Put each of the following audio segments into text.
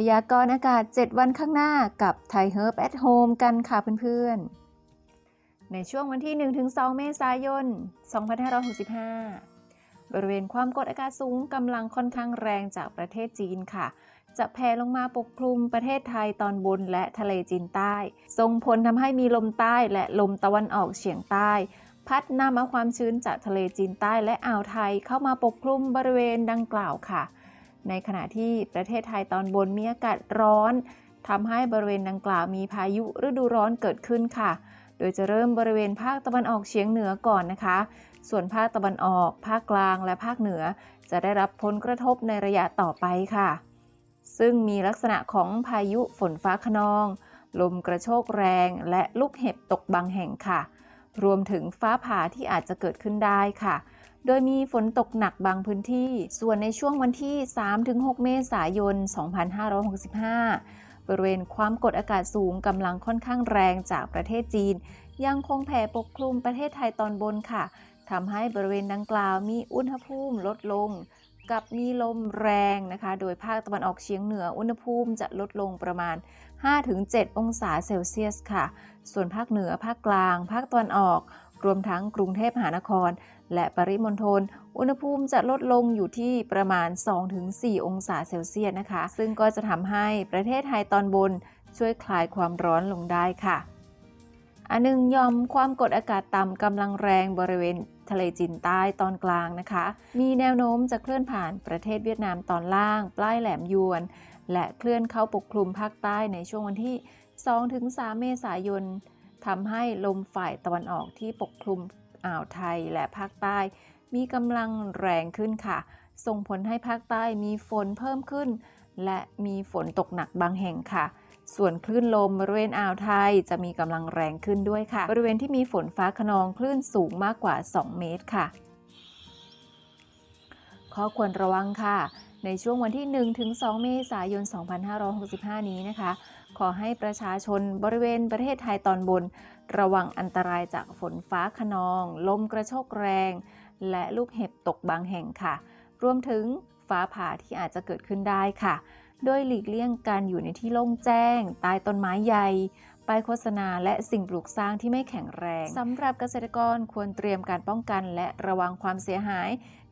พยากรณ์อากาศ 7 วันข้างหน้ากับไทยเฮิร์บแอทโฮมกันค่ะเพื่อนๆ ในช่วงวันที่ 1-2 เมษายน 2565 บริเวณความกดอากาศสูงกำลังค่อนข้างแรงจากประเทศจีนค่ะ จะแผ่ลงมาปกคลุมประเทศไทยตอนบนและทะเลจีนใต้ ส่งผลทำให้มีลมใต้และลมตะวันออกเฉียงใต้พัดนำเอาความชื้นจากทะเลจีนใต้และอ่าวไทยเข้ามาปกคลุมบริเวณดังกล่าวค่ะ ในขณะที่ประเทศไทยตอนบนมีอากาศร้อนทำให้บริเวณดังกล่าวมีพายุฤดูร้อนเกิดขึ้นค่ะ โดยจะเริ่มบริเวณภาคตะวันออกเฉียงเหนือก่อนนะคะ ส่วนภาคตะวันออก ภาคกลางและภาคเหนือ จะได้รับผลกระทบในระยะต่อไปค่ะ ซึ่งมีลักษณะของพายุฝนฟ้าขนอง ลมกระโชกแรง และลูกเห็บตกบางแห่งค่ะ รวมถึงฟ้าผ่าที่อาจจะเกิดขึ้นได้ค่ะ โดยมีฝนตกหนักบางพื้นที่ ส่วนในช่วงวันที่ 3-6 เมษายน 2565 บริเวณความกดอากาศสูงกำลังค่อนข้างแรงจากประเทศจีน ยังคงแผ่ปกคลุมประเทศไทยตอนบนค่ะทำให้บริเวณดังกล่าวมีอุณหภูมิลดลง กับมีลมแรงนะคะ โดยภาคตะวันออกเฉียงเหนืออุณหภูมิจะลดลงประมาณ 5-7 องศาเซลเซียสค่ะ ส่วนภาคเหนือภาคกลาง ภาคตะวันออก รวมทั้งกรุงเทพมหานคร และปริมณฑล อุณหภูมิจะลดลงอยู่ที่ประมาณ 2-4 องศาเซลเซียสนะคะ ซึ่งก็จะทำให้ประเทศไทยตอนบนช่วยคลายความร้อนลงได้ค่ะอันหนึ่งยอมความกดอากาศต่ำกำลังแรงบริเวณทะเลจีนใต้ตอนกลางนะคะ มีแนวโน้มจะเคลื่อนผ่านประเทศเวียดนามตอนล่าง ปลายแหลมยวน และเคลื่อนเข้าปกคลุมภาคใต้ในช่วงวันที่ 2-3 เมษายน ทำให้ลมฝ่ายตะวันออกที่ปกคลุมอ่าวไทยและภาคใต้ มีกำลังแรงขึ้นค่ะ ส่งผลให้ภาคใต้มีฝนเพิ่มขึ้น และมีฝนตกหนักบางแห่งค่ะ ส่วนคลื่นลมบริเวณอ่าวไทยจะมีกำลังแรงขึ้นด้วยค่ะ บริเวณที่มีฝนฟ้าขนองคลื่นสูงมากกว่า 2 เมตรค่ะ ข้อควรระวังค่ะในช่วงวันที่ 1-2 เมษายน 2565 นี้นะคะ ขอให้ประชาชนบริเวณประเทศไทยตอนบน ระวังอันตรายจากฝนฟ้าขนอง ลมกระโชกแรง และลูกเห็บตกบางแห่งค่ะ รวมถึงฟ้าผ่าที่อาจจะเกิดขึ้นได้ค่ะ โดยหลีกเลี่ยงการอยู่ในที่โล่งแจ้ง ใต้ต้นไม้ใหญ่ป้ายโฆษณาและสิ่งปลูกสร้างที่ไม่แข็งแรงสำหรับเกษตรกรควรเตรียมการป้องกัน และระวังความเสียหาย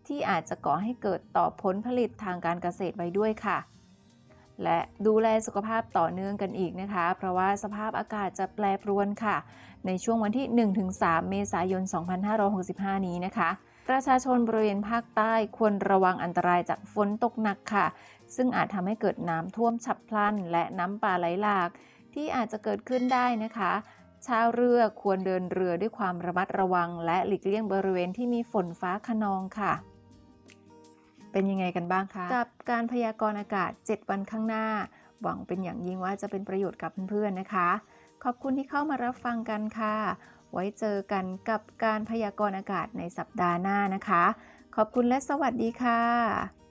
ที่อาจจะก่อให้เกิดต่อผลผลิตทางการเกษตรไว้ด้วยค่ะ และดูแลสุขภาพต่อเนื่องกันอีกนะคะ เพราะว่าสภาพอากาศจะแปรปรวนค่ะ ในช่วงวันที่ 1-3 เมษายน 2565 นี้นะคะ ประชาชนบริเวณภาคใต้ควรระวังอันตรายจากฝนตกหนักค่ะ ซึ่งอาจทำให้เกิดน้ำท่วมฉับพลัน และน้ำป่าไหลหลาก ที่อาจจะเกิดขึ้นได้นะคะ ชาวเรือควรเดินเรือด้วยความระมัดระวัง และหลีกเลี่ยงบริเวณที่มีฝนฟ้าขนองค่ะ เป็นยังไงกันบ้างคะ กับการพยากรณ์อากาศ 7 วันข้างหน้า หวังเป็นอย่างยิ่งว่าจะเป็นประโยชน์กับเพื่อนๆนะคะ ขอบคุณที่เข้ามารับฟังกันค่ะ ไว้เจอกันกับการพยากรณ์อากาศในสัปดาห์หน้านะคะ ขอบคุณและสวัสดีค่ะ